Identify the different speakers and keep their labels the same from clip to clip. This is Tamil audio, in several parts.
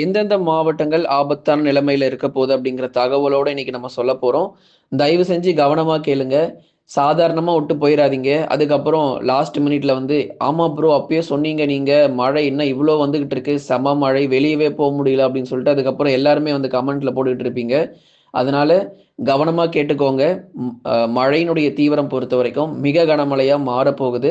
Speaker 1: எந்தெந்த மாவட்டங்கள் ஆபத்தான நிலைமையில இருக்க போகுது அப்படிங்கிற தகவலோட இன்னைக்கு நம்ம சொல்ல போறோம். தயவு செஞ்சு கவனமா கேளுங்க. சாதாரணமா விட்டு போயிடாதீங்க அதுக்கப்புறம் லாஸ்ட் மினிட்ல வந்து ஆமா ப்ரோ அப்பயே சொன்னீங்க நீங்க. மழை என்ன இவ்வளோ வந்துகிட்டு இருக்கு. சம மழை. வெளியவே போக முடியல. அப்படின்னு சொல்லிட்டு அதுக்கப்புறம் எல்லாருமே வந்து கமெண்ட்ல போட்டுக்கிட்டு இருப்பீங்க. அதனால கவனமா கேட்டுக்கோங்க. மழையினுடைய தீவிரம் பொறுத்த வரைக்கும் மிக கனமழையா மாறப்போகுது.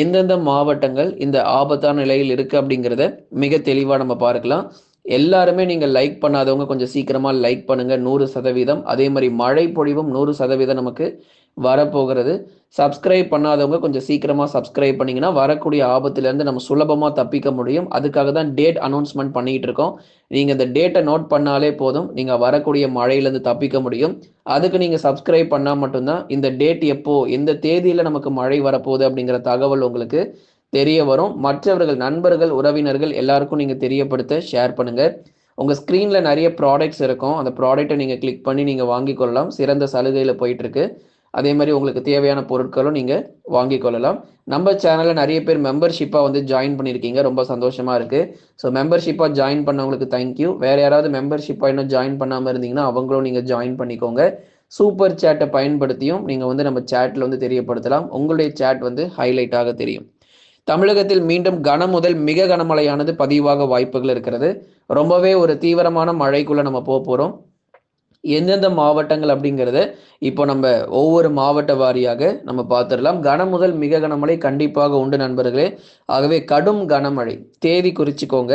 Speaker 1: எந்தெந்த மாவட்டங்கள் இந்த ஆபத்தான நிலையில் இருக்கு அப்படிங்கிறத மிக தெளிவா நம்ம பார்க்கலாம். எல்லாருமே நீங்க லைக் பண்ணாதவங்க கொஞ்சம் சீக்கிரமா லைக் பண்ணுங்க. நூறு சதவீதம். அதே மாதிரி மழை பொழிவும் நூறு சதவீதம் நமக்கு வரப்போகிறது. சப்ஸ்கிரைப் பண்ணாதவங்க கொஞ்சம் சீக்கிரமா சப்ஸ்கிரைப் பண்ணீங்கன்னா வரக்கூடிய ஆபத்துல இருந்து நம்ம சுலபமா தப்பிக்க முடியும். அதுக்காக தான் டேட் அனௌன்ஸ்மெண்ட் பண்ணிட்டு இருக்கோம். நீங்க இந்த டேட்டை நோட் பண்ணாலே போதும். நீங்க வரக்கூடிய மழையிலிருந்து தப்பிக்க முடியும். அதுக்கு நீங்க சப்ஸ்கிரைப் பண்ணா மட்டும்தான் இந்த டேட் எப்போ எந்த தேதியில நமக்கு மழை வரப்போகுது அப்படிங்கிற தகவல் உங்களுக்கு தெரிய வரும் மற்றவர்கள் நண்பர்கள் உறவினர்கள் எல்லாருக்கும் நீங்க தெரியப்படுத்த ஷேர் பண்ணுங்க. உங்க ஸ்க்ரீனில் நிறைய ப்ராடக்ட்ஸ் இருக்கும். அந்த ப்ராடக்ட்டை நீங்க கிளிக் பண்ணி நீங்க வாங்கிக் கொள்ளலாம் சிறந்த சலுகையில போயிட்டு இருக்கு அதே மாதிரி உங்களுக்கு தேவையான பொருட்களும் நீங்க வாங்கிக் கொள்ளலாம் நம்ம சேனல்ல நிறைய பேர் மெம்பர்ஷிப்பா வந்து ஜாயின் பண்ணியிருக்கீங்க. ரொம்ப சந்தோஷமா இருக்கு. ஸோ மெம்பர்ஷிப்பா ஜாயின் பண்ணவங்களுக்கு தேங்க்யூ வேற யாராவது மெம்பர்ஷிப்பா இன்னும் ஜாயின் பண்ணாம இருந்தீங்கன்னா அவங்களும் நீங்க ஜாயின் பண்ணிக்கோங்க. சூப்பர் சேட்டை பயன்படுத்தியும் நீங்க வந்து நம்ம சேட்ல வந்து தெரியப்படுத்தலாம். உங்களுடைய சேட் வந்து ஹைலைட்டாக தெரியும். தமிழகத்தில் மீண்டும் கன முதல் மிக கனமழையானது பதிவாக வாய்ப்புகள் இருக்கிறது. ரொம்பவே ஒரு தீவிரமான மழைக்குள்ள நம்ம போக போறோம். எந்தெந்த மாவட்டங்கள் அப்படிங்கிறத இப்போ நம்ம ஒவ்வொரு மாவட்ட வாரியாக நம்ம பார்த்துடலாம். கன முதல் மிக கனமழை கண்டிப்பாக உண்டு நண்பர்களே. ஆகவே கடும் கனமழை. தேதி குறிச்சுக்கோங்க.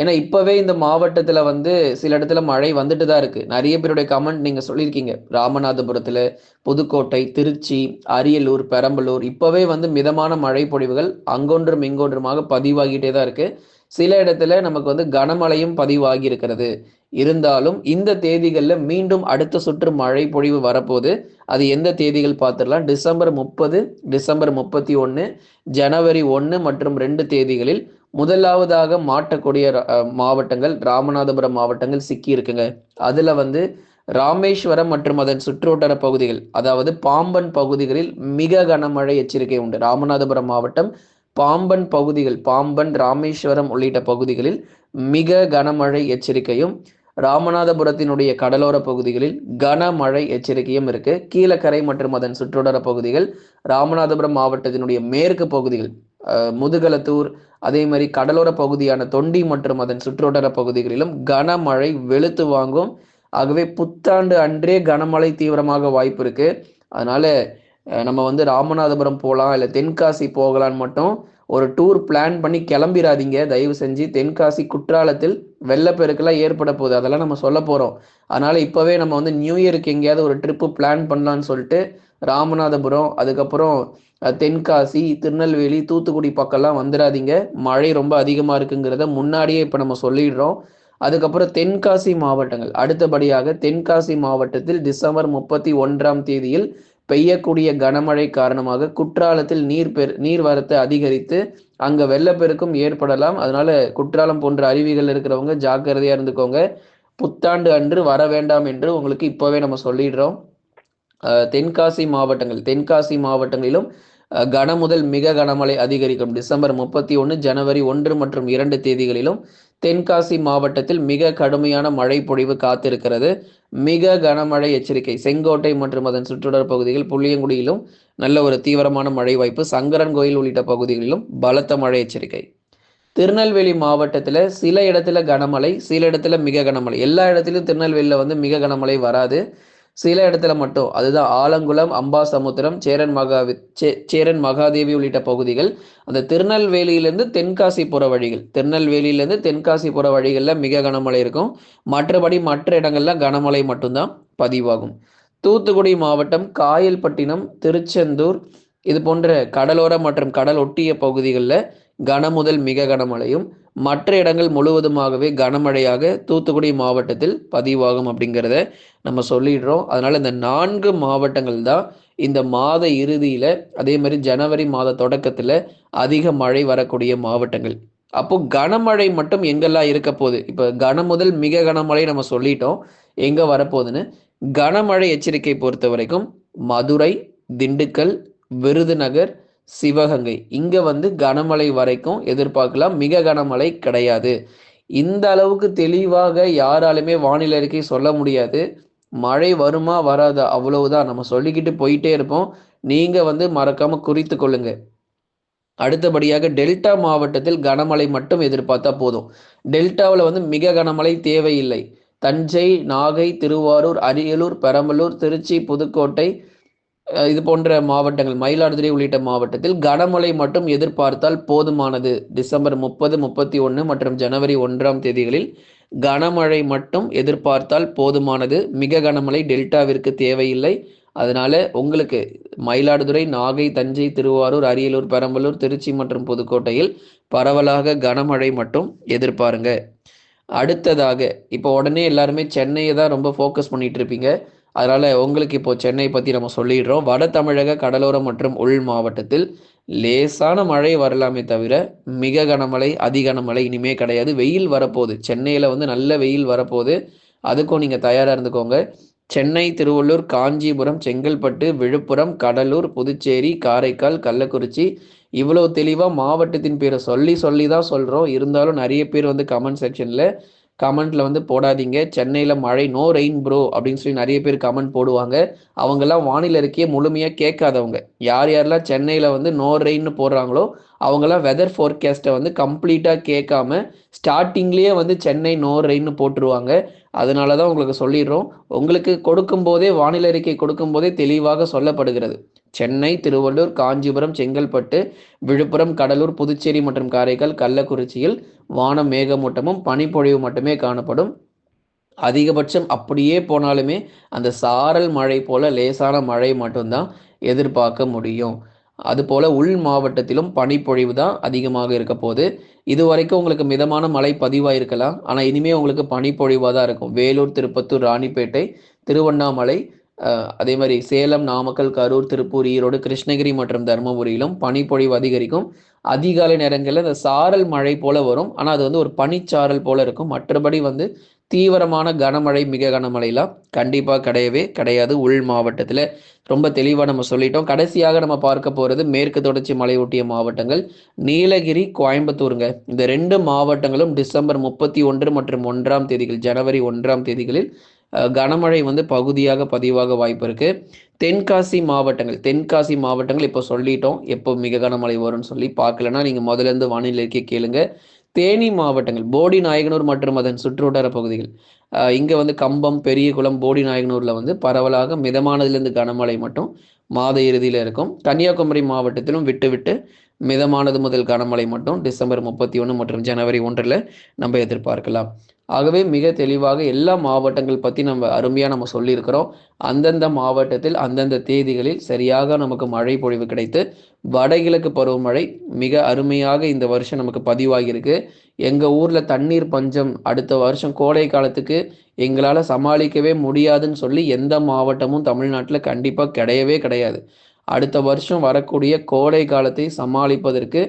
Speaker 1: ஏன்னா இப்பவே இந்த மாவட்டத்துல வந்து சில இடத்துல மழை வந்துட்டு தான் இருக்கு. நிறைய பேருடைய கமெண்ட் நீங்க சொல்லியிருக்கீங்க. ராமநாதபுரத்துல புதுக்கோட்டை திருச்சி அரியலூர் பெரம்பலூர் இப்பவே வந்து மிதமான மழை பொழிவுகள் அங்கொன்றும் இங்கொன்றுமாக பதிவாகிட்டே தான் இருக்கு. சில இடத்துல நமக்கு வந்து கனமழையும் பதிவாகி இருக்கிறது. இருந்தாலும் இந்த தேதிகளில் மீண்டும் அடுத்த சுற்று மழை பொழிவு வரப்போகுது. அது எந்த தேதிகள் பார்த்துடலாம். டிசம்பர் முப்பது டிசம்பர் முப்பத்தி ஒன்று ஜனவரி ஒன்று மற்றும் ரெண்டு தேதிகளில் முதலாவதாக மாட்டக்கூடிய மாவட்டங்கள் ராமநாதபுரம் மாவட்டங்கள் சிக்கி இருக்குங்க. அதுல வந்து ராமேஸ்வரம் மற்றும் அதன் சுற்றுவட்டார பகுதிகள் அதாவது பாம்பன் பகுதிகளில் மிக கனமழை எச்சரிக்கை உண்டு. ராமநாதபுரம் மாவட்டம் பாம்பன் பகுதிகள் பாம்பன் ராமேஸ்வரம் உள்ளிட்ட பகுதிகளில் மிக கனமழை எச்சரிக்கையும் ராமநாதபுரத்தினுடைய கடலோர பகுதிகளில் கனமழை எச்சரிக்கையும் இருக்கு. கீழக்கரை மற்றும் அதன் சுற்றுவட்டார பகுதிகள் ராமநாதபுரம் மாவட்டத்தினுடைய மேற்கு பகுதிகள் முதுகலத்தூர் அதே மாதிரி கடலோர பகுதியான தொண்டி மற்றும் அதன் சுற்றுவட்டார பகுதிகளிலும் கனமழை வெளுத்து வாங்கும். ஆகவே புத்தாண்டு அன்றே கனமழை தீவிரமாக வாய்ப்பு இருக்கு. அதனால நம்ம வந்து ராமநாதபுரம் போகலாம் இல்லை தென்காசி போகலான்னு மட்டும் ஒரு டூர் பிளான் பண்ணி கிளம்பிடாதீங்க தயவு செஞ்சு தென்காசி குற்றாலத்தில் வெள்ளப்பெருக்கெல்லாம் ஏற்பட போகுது. அதெல்லாம் நம்ம சொல்ல போகிறோம் அதனால இப்போவே நம்ம வந்து நியூ இயருக்கு எங்கேயாவது ஒரு ட்ரிப்பு பிளான் பண்ணலான்னு சொல்லிட்டு ராமநாதபுரம் அதுக்கப்புறம் தென்காசி திருநெல்வேலி தூத்துக்குடி பக்கம்லாம் வந்துடாதீங்க மழை ரொம்ப அதிகமாக இருக்குங்கிறத முன்னாடியே இப்போ நம்ம சொல்லிடுறோம். அதுக்கப்புறம் தென்காசி மாவட்டங்கள். அடுத்தபடியாக தென்காசி மாவட்டத்தில் டிசம்பர் முப்பத்தி ஒன்றாம் தேதியில் பெய்யக்கூடிய கனமழை காரணமாக குற்றாலத்தில் நீர் பெரு நீர்வரத்து அதிகரித்து அங்கே வெள்ளப்பெருக்கும் ஏற்படலாம். அதனால குற்றாலம் போன்ற அருவிகள் இருக்கிறவங்க ஜாக்கிரதையாக இருந்துக்கோங்க. புத்தாண்டு அன்று வர வேண்டாம் என்று உங்களுக்கு இப்போவே நம்ம சொல்லிடுறோம். தென்காசி மாவட்டங்கள் தென்காசி மாவட்டங்களிலும் கன முதல் மிக கனமழை அதிகரிக்கும். டிசம்பர் முப்பத்தி ஒன்று ஜனவரி ஒன்று மற்றும் இரண்டு தேதிகளிலும் தென்காசி மாவட்டத்தில் மிக கடுமையான மழை பொழிவு காத்திருக்கிறது. மிக கனமழை எச்சரிக்கை. செங்கோட்டை மற்றும் அதன் சுற்றுடர் பகுதிகள் புளியங்குடியிலும் நல்ல ஒரு தீவிரமான மழை வாய்ப்பு. சங்கரன் கோயில் உள்ளிட்ட பகுதிகளிலும் பலத்த மழை எச்சரிக்கை. திருநெல்வேலி மாவட்டத்தில் சில இடத்துல கனமழை சில இடத்துல மிக கனமழை. எல்லா இடத்துலையும் திருநெல்வேலியில் வந்து மிக கனமழை வராது. சில இடத்துல மட்டும் அதுதான் ஆலங்குளம் அம்பாசமுத்திரம் சேரன் மகா சே- சேரன் மகாதேவி உள்ளிட்ட பகுதிகள். அந்த திருநெல்வேலியிலேருந்து தென்காசி போகிற வழிகள். திருநெல்வேலியிலேருந்து தென்காசி போகிற வழிகளில் மிக கனமழை இருக்கும். மற்றபடி மற்ற இடங்கள்ல கனமழை மட்டும்தான் பதிவாகும். தூத்துக்குடி மாவட்டம் காயல்பட்டினம் திருச்செந்தூர் இது போன்ற கடலோர மற்றும் கடல் ஒட்டிய பகுதிகளில் கனமுதல் மிக கனமழையும் மற்ற இடங்கள் முழுவதுமாகவே கனமழையாக தூத்துக்குடி மாவட்டத்தில் பதிவாகும் அப்படிங்கிறத நம்ம சொல்லிடுறோம். அதனால இந்த நான்கு மாவட்டங்கள் தான் இந்த மாத இறுதியில அதே மாதிரி ஜனவரி மாத தொடக்கத்துல அதிக மழை வரக்கூடிய மாவட்டங்கள். அப்போ கனமழை மட்டும் எங்கெல்லாம் இருக்க போகுது? இப்போ கனமுதல் மிக கனமழை நம்ம சொல்லிட்டோம். எங்க வரப்போகுதுன்னு? கனமழை எச்சரிக்கை பொறுத்த வரைக்கும் மதுரை திண்டுக்கல் விருதுநகர் சிவகங்கை. இங்க வந்து கனமழை வரைக்கும் எதிர்பார்க்கலாம். மிக கனமழை கிடையாது. இந்த அளவுக்கு தெளிவாக யாராலுமே வானிலை அறிக்கை சொல்ல முடியாது. மழை வருமா வராதா? அவ்வளவுதான். நம்ம சொல்லிக்கிட்டு போயிட்டே இருப்போம். நீங்க வந்து மறக்காம குறித்து கொள்ளுங்க. அடுத்தபடியாக டெல்டா மாவட்டத்தில் கனமழை மட்டும் எதிர்பார்த்தா போதும். டெல்டாவில் வந்து மிக கனமழை தேவையில்லை. தஞ்சை நாகை திருவாரூர் அரியலூர் பெரம்பலூர் திருச்சி புதுக்கோட்டை இது போன்ற மாவட்டங்கள் மயிலாடுதுறை உள்ளிட்ட மாவட்டத்தில் கனமழை மட்டும் எதிர்பார்த்தால் போதுமானது. டிசம்பர் முப்பது முப்பத்தி ஒன்று மற்றும் ஜனவரி ஒன்றாம் தேதிகளில் கனமழை மட்டும் எதிர்பார்த்தால் போதுமானது. மிக கனமழை டெல்டாவிற்கு தேவையில்லை. அதனால உங்களுக்கு மயிலாடுதுறை நாகை தஞ்சை திருவாரூர் அரியலூர் பெரம்பலூர் திருச்சி மற்றும் புதுக்கோட்டையில் பரவலாக கனமழை மட்டும் எதிர்பாருங்க. அடுத்ததாக இப்போ உடனே எல்லாருமே சென்னையை தான் ரொம்ப ஃபோக்கஸ் பண்ணிட்டு இருப்பீங்க. அதனால உங்களுக்கு இப்போ சென்னை பற்றி நம்ம சொல்லிடுறோம். வட தமிழக கடலோரம் மற்றும் உள் மாவட்டத்தில் லேசான மழை வரலாமே தவிர மிக கனமழை அதி கனமழை இனிமே கிடையாது. வெயில் வரப்போகுது. சென்னையில் வந்து நல்ல வெயில் வரப்போகுது. அதுக்கும் நீங்கள் தயாராக இருந்துக்கோங்க. சென்னை திருவள்ளூர் காஞ்சிபுரம் செங்கல்பட்டு விழுப்புரம் கடலூர் புதுச்சேரி காரைக்கால் கள்ளக்குறிச்சி இவ்வளோ தெளிவாக மாவட்டத்தின் பேரை சொல்லி சொல்லி தான் சொல்கிறோம் இருந்தாலும் நிறைய பேர் வந்து கமெண்ட் செக்ஷனில் கமெண்ட்ல வந்து போடாதீங்க. சென்னையில் மழை நோ ரெயின் ப்ரோ அப்படின்னு சொல்லி நிறைய பேர் கமெண்ட் போடுவாங்க. அவங்கெல்லாம் வானிலை அறிக்கையை முழுமையாக கேட்காதவங்க. யார் யாரெல்லாம் சென்னையில் வந்து நோ ரெயின்னு போடுறாங்களோ அவங்கெல்லாம் வெதர் ஃபோர்காஸ்ட்டை வந்து கம்ப்ளீட்டாக கேட்காம ஸ்டார்டிங்லேயே வந்து சென்னை நோ ரெயின்னு போட்டுருவாங்க. அதனால தான் உங்களுக்கு சொல்லிடுறோம். உங்களுக்கு கொடுக்கும் போதே வானிலை அறிக்கை கொடுக்கும் போதே தெளிவாக சொல்லப்படுகிறது. சென்னை திருவள்ளூர் காஞ்சிபுரம் செங்கல்பட்டு விழுப்புரம் கடலூர் புதுச்சேரி மற்றும் காரைக்கால் கள்ளக்குறிச்சியில் வானம் மேகமூட்டமும் பனிப்பொழிவு மட்டுமே காணப்படும். அதிகபட்சம் அப்படியே போனாலுமே அந்த சாரல் மழை போல லேசான மழை மட்டும்தான் எதிர்பார்க்க முடியும். அதுபோல உள் மாவட்டத்திலும் பனிப்பொழிவு தான் அதிகமாக இருக்க போகுது. இது வரைக்கும் உங்களுக்கு மிதமான மழை பதிவாக இருக்கலாம். ஆனால் இனிமேல் உங்களுக்கு பனிப்பொழிவாக தான் இருக்கும். வேலூர் திருப்பத்தூர் ராணிப்பேட்டை திருவண்ணாமலை அதே மாதிரி சேலம் நாமக்கல் கரூர் திருப்பூர் ஈரோடு கிருஷ்ணகிரி மற்றும் தருமபுரியிலும் பனிப்பொழிவு அதிகரிக்கும். அதிகாலை நேரங்களில் இந்த சாரல் மழை போல வரும். ஆனால் அது வந்து ஒரு பனிச்சாரல் போல இருக்கும். மற்றபடி வந்து தீவிரமான கனமழை மிக கனமழையெல்லாம் கண்டிப்பாக கிடையவே கிடையாது உள் மாவட்டத்தில். ரொம்ப தெளிவாக நம்ம சொல்லிட்டோம். கடைசியாக நம்ம பார்க்க போகிறது மேற்கு தொடர்ச்சி மலை ஒட்டிய மாவட்டங்கள். நீலகிரி கோயம்புத்தூருங்க. இந்த ரெண்டு மாவட்டங்களும் டிசம்பர் முப்பத்தி ஒன்று மற்றும் ஒன்றாம் தேதிகள் ஜனவரி ஒன்றாம் தேதிகளில் கனமழை வந்து பகுதியாக பதிவாக வாய்ப்பு இருக்கு. தென்காசி மாவட்டங்கள் தென்காசி மாவட்டங்கள் இப்போ சொல்லிட்டோம். எப்போ மிக கனமழை வரும்னு சொல்லி பார்க்கலன்னா நீங்கள் முதலேருந்து வானிலைக்கே கேளுங்க. தேனி மாவட்டங்கள் போடி நாயகனூர் மற்றும் அதன் சுற்றுவட்டார பகுதிகள். இங்கே வந்து கம்பம் பெரியகுளம் போடி நாயகனூரில் வந்து பரவலாக மிதமானதுலேருந்து கனமழை மட்டும் மாத இறுதியில் இருக்கும். கன்னியாகுமரி மாவட்டத்திலும் விட்டு விட்டு மிதமானது முதல் கனமழை மட்டும் டிசம்பர் முப்பத்தி ஒன்று மற்றும் ஜனவரி ஒன்றில் நம்ம எதிர்பார்க்கலாம். ஆகவே மிக தெளிவாக எல்லா மாவட்டங்கள் பற்றி நம்ம அருமையாக நம்ம சொல்லியிருக்கிறோம். அந்தந்த மாவட்டத்தில் அந்தந்த தேதிகளில் சரியாக நமக்கு மழை பொழிவு கிடைத்து வடகிழக்கு பருவமழை மிக அருமையாக இந்த வருஷம் நமக்கு பதிவாகியிருக்கு. எங்கள் ஊரில் தண்ணீர் பஞ்சம் அடுத்த வருஷம் கோடை காலத்துக்கு எங்களால் சமாளிக்கவே முடியாதுன்னு சொல்லி எந்த மாவட்டமும் தமிழ்நாட்டில் கண்டிப்பாக கிடையவே கிடையாது. அடுத்த வருஷம் வரக்கூடிய கோடை காலத்தை சமாளிப்பதற்கு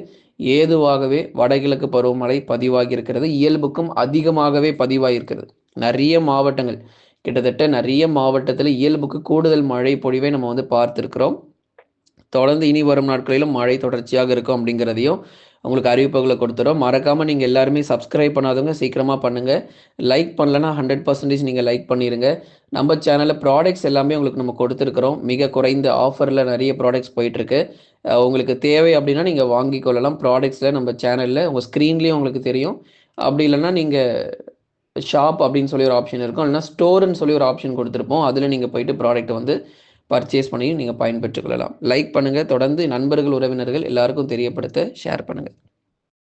Speaker 1: ஏதுவாகவே வடகிழக்கு பருவமழை பதிவாகியிருக்கிறது. இயல்புக்கும் அதிகமாகவே பதிவாகியிருக்கிறது. நிறைய மாவட்டங்கள் கிட்டத்தட்ட நிறைய மாவட்டத்தில் இயல்புக்கு கூடுதல் மழை பொழிவை நம்ம வந்து பார்த்துருக்கிறோம். தொடர்ந்து இனி வரும் நாட்களிலும் மழை தொடர்ச்சியாக இருக்கும் அப்படிங்கிறதையும் உங்களுக்கு அறிவிப்புகளை கொடுத்துரும் மறக்காமல் நீங்கள் எல்லாருமே சப்ஸ்கிரைப் பண்ணாதவங்க சீக்கிரமாக பண்ணுங்கள் லைக் பண்ணலன்னா ஹண்ட்ரட் பர்சன்டேஜ் நீங்கள் லைக் பண்ணிடுங்க நம்ம சேனலில் ப்ராடக்ட்ஸ் எல்லாமே உங்களுக்கு நம்ம கொடுத்துருக்குறோம். மிக குறைந்த ஆஃபரில் நிறைய ப்ராடக்ட்ஸ் போயிட்டுருக்கு. உங்களுக்கு தேவை அப்படின்னா நீங்கள் வாங்கி கொள்ளலாம். ப்ராடக்ட்ஸில் நம்ம சேனலில் உங்கள் ஸ்க்ரீன்லேயும் உங்களுக்கு தெரியும். அப்படி இல்லைன்னா நீங்கள் ஷாப் அப்படின்னு சொல்லி ஒரு ஆப்ஷன் இருக்கும். இல்லைனா ஸ்டோர்னு சொல்லி ஒரு ஆப்ஷன் கொடுத்துருப்போம். அதில் நீங்கள் போயிட்டு ப்ராடக்ட் வந்து பர்ச்சேஸ் பண்ணியும் நீங்கள் பயன்பெற்றுக்கொள்ளலாம் லைக் பண்ணுங்கள் தொடர்ந்து நண்பர்கள் உறவினர்கள் எல்லாருக்கும் தெரியப்படுத்த ஷேர் பண்ணுங்கள்